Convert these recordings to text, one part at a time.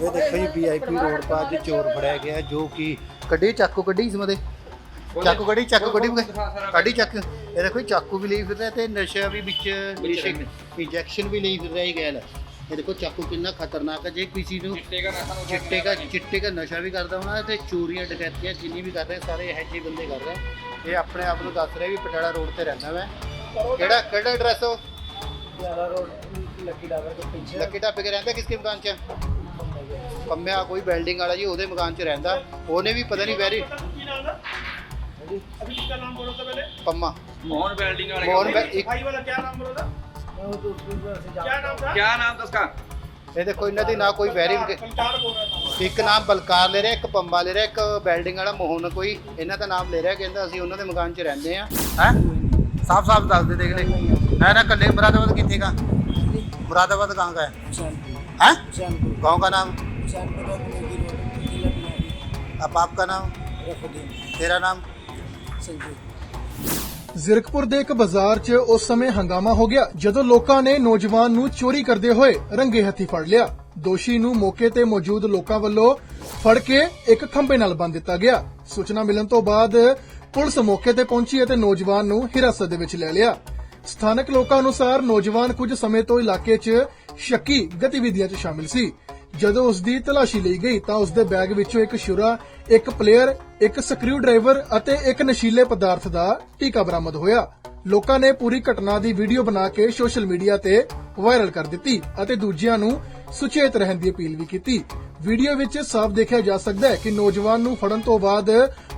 ਇਹ ਦੇਖੋ ਜੀ ਵੀਆਈਪੀ ਰੋਡ ਪਾ ਅੱਜ ਚੋਰ ਫੜਿਆ ਗਿਆ ਜੋ ਕਿ ਕੱਢੀ ਚਾਕੂ ਕੱਢੀ ਇਸ ਮਦੇ ਚਾਕੂ ਕੱਢੀ ਚਾਕੂ ਕੱਢੀ ਕੱਢੀ ਚੱਕ। ਇਹ ਦੇਖੋ ਚਾਕੂ ਵੀ ਲਈ ਫਿਰਦਾ ਤੇ ਨਸ਼ਾ ਵੀ ਵਿੱਚ ਇੰਜੈਕਸ਼ਨ ਵੀ ਲਈ ਫਿਰਦਾ ਹੀ ਗੈਲ। ਇਹ ਦੇਖੋ ਚਾਕੂ ਕਿੰਨਾ ਖਤਰਨਾਕ ਹੈ ਜੇ ਕਿਸੇ ਨੂੰ ਚਿੱਟੇ ਦਾ ਚਿੱਟੇ ਦਾ ਨਸ਼ਾ ਵੀ ਕਰਦਾ ਹੋਣਾ ਤੇ ਚੋਰੀਆਂ ਡਕੈਤੀਆਂ ਜਿੰਨੀ ਵੀ ਕਰ ਰਹੇ ਸਾਰੇ ਇਹੋ ਜਿਹੇ ਬੰਦੇ ਕਰ ਰਹੇ। ਇਹ ਆਪਣੇ ਆਪ ਨੂੰ ਦੱਸ ਰਿਹਾ ਵੀ ਪਟਿਆਲਾ ਰੋਡ ਤੇ ਰਹਿੰਦਾ ਮੈਂ। ਕਿਹੜਾ ਕਿਹੜਾ ਐਡਰੈਸ ਹੋ ਪਟਿਆਲਾ ਰੋਡ ਲੱਕੀ ਡਾਬੇ ਦੇ ਪਿੱਛੇ। ਲੱਕੀ ਡਾਬੇ ਕੇ ਰਹਿੰਦਾ ਕਿਸ ਦੀ ਦੁਕਾਨ 'ਚ? ਪੰਮਿਆ ਕੋਈ ਬਿਲਡਿੰਗ ਵਾਲਾ ਜੀ ਉਹਦੇ ਮਕਾਨ 'ਚ ਰਹਿੰਦਾ। ਉਹਨੇ ਵੀ ਪਤਾ ਨਹੀਂ ਵੈਰੀ ਇਹ ਦੇਖੋ ਇਹਨਾਂ ਦੀ ਨਾ ਕੋਈ ਵੈਰਿੰਗ ਇੱਕ ਨਾਮ ਬਲਕਾਰ ਲੈ ਰਿਹਾ ਇੱਕ ਪੰਬਾ ਲੈ ਰਿਹਾ ਇੱਕ ਬੈਲਡਿੰਗ ਵਾਲਾ ਮੋਹਨ ਕੋਈ। ਇਹਨਾਂ ਦਾ ਨਾਮ ਲੈ ਰਿਹਾ ਕਹਿੰਦਾ ਅਸੀਂ ਉਹਨਾਂ ਦੇ ਮਕਾਨ 'ਚ ਰਹਿੰਦੇ ਆ ਹੈ? ਸਾਫ਼ ਸਾਫ਼ ਦੱਸ ਦੇ ਦੇਖ ਲੈ ਨਾ ਨਾ ਕੱਲੇ ਮੁਰਾਦਾਬਾਦ ਕਿੱਥੇ ਦਾ ਮੁਰਾਦਾਬਾਦ ਕਾਂ ਦਾ ਹੈ? ਹੈ ਗਾਉਂ ਦਾ ਨਾਮ? का नाम हुसैनपुर रोड मोदी रोड किला बिहारी अब आपका नाम रफुद्दीन तेरा नाम संजीव ਜ਼ਿਰਕਪੁਰ ਦੇ ਇੱਕ ਬਾਜ਼ਾਰ 'ਚ ਉਸ ਸਮੇਂ ਹੰਗਾਮਾ ਹੋ ਗਿਆ ਜਦੋਂ ਲੋਕਾਂ ਨੇ ਨੌਜਵਾਨ ਨੂੰ ਚੋਰੀ ਕਰਦੇ ਹੋਏ ਰੰਗੇ ਹੱਥੀ ਫੜ ਲਿਆ ਦੋਸ਼ੀ ਨੂੰ ਮੌਕੇ ਤੇ ਮੌਜੂਦ ਲੋਕਾਂ ਵੱਲੋਂ ਫੜ ਕੇ ਇੱਕ ਖੰਭੇ ਨਾਲ ਬੰਨ੍ਹ ਦਿੱਤਾ ਗਿਆ ਸੂਚਨਾ ਮਿਲਣ ਤੋਂ ਬਾਅਦ ਪੁਲਿਸ ਮੌਕੇ ਤੇ ਪਹੁੰਚੀ ਅਤੇ ਨੌਜਵਾਨ ਨੂੰ ਹਿਰਾਸਤ ਦੇ ਵਿੱਚ ਲੈ ਲਿਆ ਸਥਾਨਕ ਲੋਕਾਂ ਅਨੁਸਾਰ ਨੌਜਵਾਨ ਕੁਝ ਸਮੇਂ ਤੋਂ ਇਲਾਕੇ 'ਚ ਸ਼ੱਕੀ ਗਤੀਵਿਧੀਆਂ 'ਚ ਸ਼ਾਮਿਲ ਸੀ ਜਦੋਂ ਉਸ ਦੀ ਤਲਾਸ਼ੀ ਲਈ ਗਈ ਤਾਂ ਉਸ ਦੇ ਬੈਗ ਵਿੱਚੋਂ ਇੱਕ ਸ਼ੁਰਾ, ਇੱਕ ਪਲੇਅਰ, ਇੱਕ ਸਕਰੂ ਡਰਾਈਵਰ ਅਤੇ ਇੱਕ ਨਸ਼ੀਲੇ ਪਦਾਰਥ ਦਾ ਟੀਕਾ ਬਰਾਮਦ ਹੋਇਆ। ਲੋਕਾਂ ਨੇ ਪੂਰੀ ਘਟਨਾ ਦੀ ਵੀਡੀਓ ਬਣਾ ਕੇ ਸੋਸ਼ਲ ਮੀਡੀਆ ਤੇ ਵਾਇਰਲ ਕਰ ਦਿੱਤੀ ਅਤੇ ਦੂਜਿਆਂ ਨੂੰ ਸੁਚੇਤ ਰਹਿਣ ਦੀ ਅਪੀਲ ਵੀ ਕੀਤੀ। ਵੀਡੀਓ ਵਿੱਚ ਸਾਫ਼ ਦੇਖਿਆ ਜਾ ਸਕਦਾ ਹੈ ਕਿ ਨੌਜਵਾਨ ਨੂੰ ਫੜਨ ਤੋਂ ਬਾਅਦ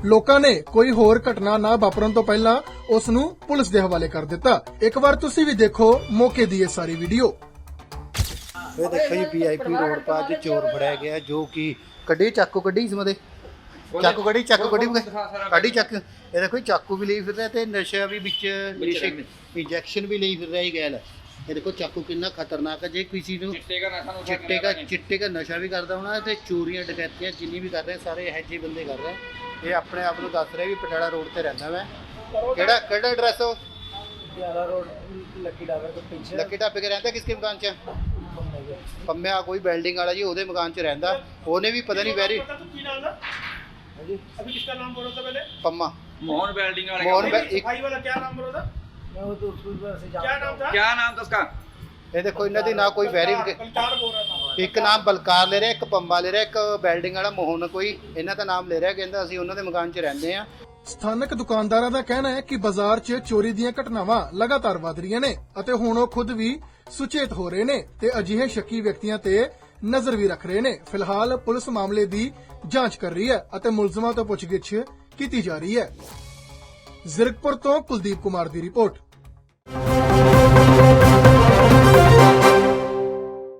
ਲੋਕਾਂ ਨੇ ਕੋਈ ਹੋਰ ਘਟਨਾ ਨਾ ਵਾਪਰਨ ਤੋਂ ਪਹਿਲਾਂ ਉਸ ਨੂੰ ਪੁਲਿਸ ਦੇ ਹਵਾਲੇ ਕਰ ਦਿੱਤਾ। ਇੱਕ ਵਾਰ ਤੁਸੀਂ ਵੀ ਦੇਖੋ ਮੌਕੇ ਦੀ ਇਹ ਸਾਰੀ ਵੀਡੀਓ। ਇਹ ਦੇਖੋ ਜੀ ਵੀਆਈਪੀ ਰੋਡ ਪਾ ਤੇ ਚੋਰ ਫੜਿਆ ਗਿਆ ਜੋ ਕਿ ਕੱਢੀ ਚਾਕੂ ਕੱਢੀ ਇਸ ਮਦੇ ਚਾਕੂ ਕੱਢੀ ਚਾਕੂ ਕੱਢੀ ਕੱਢੀ ਚੱਕ। ਇਹ ਦੇਖੋ ਜੀ ਚਾਕੂ ਵੀ ਲਈ ਫਿਰਦਾ ਤੇ ਨਸ਼ਾ ਵੀ ਵਿੱਚ ਇੰਜੈਕਸ਼ਨ ਵੀ ਲਈ ਫਿਰਦਾ ਹੀ ਗੈਲ। ਇਹ ਦੇਖੋ ਚਾਕੂ ਕਿੰਨਾ ਖਤਰਨਾਕ ਹੈ। ਜੇ ਕਿਸੇ ਨੂੰ ਚਿੱਟੇ ਦਾ ਨਸ਼ਾ ਚਿੱਟੇ ਦਾ ਨਸ਼ਾ ਵੀ ਕਰਦਾ ਹੋਣਾ ਤੇ ਚੋਰੀਆਂ ਡਕੈਤੀਆਂ ਜਿੰਨੀ ਵੀ ਕਰ ਰਹੇ ਸਾਰੇ ਇਹੋ ਜਿਹੇ ਬੰਦੇ ਕਰ ਰਹੇ। ਇਹ ਆਪਣੇ ਆਪ ਨੂੰ ਦੱਸ ਰਿਹਾ ਵੀ ਪਟਿਆਲਾ ਰੋਡ ਤੇ ਰਹਿੰਦਾ ਮੈਂ। ਕਿਹੜਾ ਕਿਹੜਾ ਐਡਰੈਸ ਹੋ ਪਟਿਆਲਾ ਰੋਡ ਲੱਕੀ ਢਾਬੇ ਤੋਂ ਪਿੱਛੇ। ਲੱਕੀ ਢਾਬੇ ਕੇ ਰਹਿੰਦਾ ਕਿਸ ਦੀ ਦੁਕਾਨ 'ਚ? ਪੰਮਿਆ ਕੋਈ ਬਿਲਡਿੰਗ ਵਾਲਾ ਜੀ ਉਹਦੇ ਮਕਾਨ 'ਚ ਰਹਿੰਦਾ ਉਹਨੇ ਵੀ ਪਤਾ ਨਹੀਂ ਵੈਰੀ पता तो की नाम था अभी किसका नाम बोलो तो पहले ਪੰਮਾ मोहन वेल्डिंग वाले मोहन का वे- एक- भाई वाला क्या नाम बोलो था मैं वो तो उसकी वजह से क्या नाम था क्या नाम था उसका ਇਹ ਦੇਖੋ ਇਹਨਾਂ ਦੀ ਨਾ ਕੋਈ ਵੈਰੀ बलकार बोल रहा था ਇੱਕ ਨਾਮ ਬਲਕਾਰ ਲੈ ਰਿਹਾ ਇੱਕ ਪੰਮਾ ਲੈ ਰਿਹਾ ਇੱਕ ਬਿਲਡਿੰਗ ਵਾਲਾ ਮੋਹਨ ਕੋਈ ਇਹਨਾਂ ਦਾ ਨਾਮ ਲੈ ਰਿਹਾ ਕਹਿੰਦਾ ਅਸੀਂ ਉਹਨਾਂ ਦੇ ਮਕਾਨ 'ਚ ਰਹਿੰਦੇ ਆ ਸਥਾਨਕ ਦੁਕਾਨਦਾਰਾਂ ਦਾ ਕਹਿਣਾ ਹੈ ਕਿ ਬਾਜ਼ਾਰ 'ਚ ਚੋਰੀ ਦੀਆਂ ਘਟਨਾਵਾਂ ਲਗਾਤਾਰ ਵਧ ਰਹੀਆਂ ਨੇ ਅਤੇ ਹੁਣ ਉਹ ਖੁਦ ਵੀ ਸੁਚੇਤ ਹੋ ਰਹੇ ਨੇ ਤੇ ਅਜਿਹੇ ਸ਼ੱਕੀ ਵਿਅਕਤੀਆਂ ਤੇ ਨਜ਼ਰ ਵੀ ਰੱਖ ਰਹੇ ਨੇ। ਫਿਲਹਾਲ ਪੁਲਿਸ ਮਾਮਲੇ ਦੀ ਜਾਂਚ ਕਰ ਰਹੀ ਹੈ ਅਤੇ ਮੁਲਜ਼ਮਾਂ ਤੋਂ ਪੁੱਛਗਿੱਛ ਕੀਤੀ ਜਾ ਰਹੀ ਹੈ। ਜ਼ਿਰਕਪੁਰ ਤੋਂ ਕੁਲਦੀਪ ਕੁਮਾਰ ਦੀ ਰਿਪੋਰਟ।